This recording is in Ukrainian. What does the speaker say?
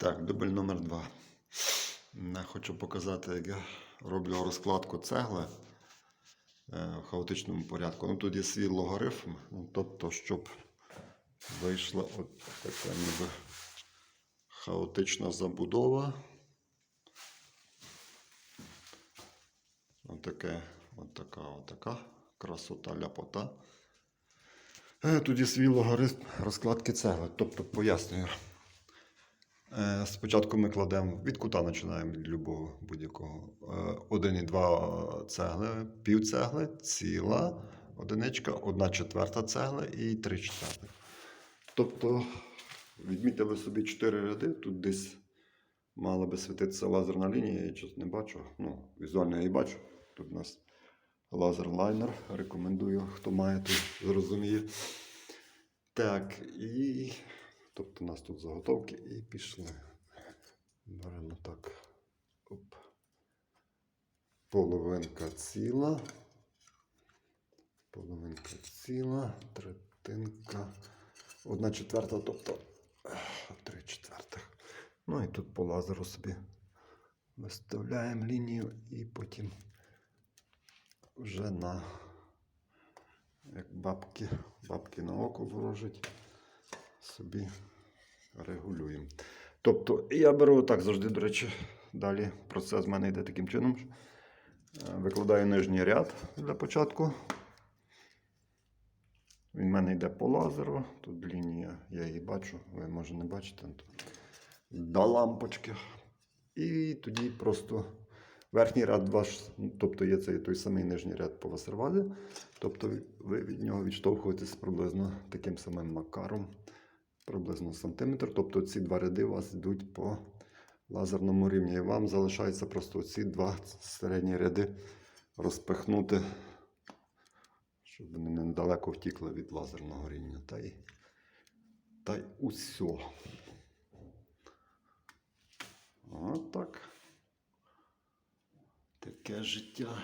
Так, дубль номер два. Я хочу показати, як я роблю розкладку цегли е, в хаотичному порядку. Ну, тут є свій логарифм, ну, тобто, щоб вийшла от така ніби хаотична забудова. Отаке, отака, отака красота, ляпота. Е, Тут є свій логарифм розкладки цегли. Тобто, пояснюю. Е, Спочатку ми кладемо від кута починаємо від любого будь-якого. Е, Один і два цегли, пів цегли, ціла одиничка, одна четверта цегли і три четвертих. Тобто відмітили собі чотири ряди, тут десь мала би світитися лазерна лінія, я щось не бачу. Ну, візуально я її бачу. Тут у нас лазер-лайнер. Рекомендую, хто має, то зрозуміє. Так, і тобто у нас тут заготовки і пішли. Беремо так. Оп. Половинка ціла. Половинка ціла, третинка. Одна четверта, тобто три четвертих. Ну і тут по лазеру собі виставляємо лінію і потім вже на як бабки, бабки на око ворожить, собі регулюємо. Тобто я беру так завжди, до речі, далі процес в мене йде таким чином. е, Викладаю нижній ряд для початку. Він в мене йде по лазеру. Тут лінія, я її бачу, ви може не бачите. До лампочки. І тоді просто верхній ряд ваш, тобто є цей той самий нижній ряд по васервазі. Тобто ви від нього відштовхуєтесь приблизно таким самим макаром, приблизно сантиметр. Тобто ці два ряди у вас йдуть по лазерному рівні. І вам залишається просто ці два середні ряди розпихнути, щоб вони недалеко втікли від лазерного рівня. Та й, та й усьо. От так. Таке життя.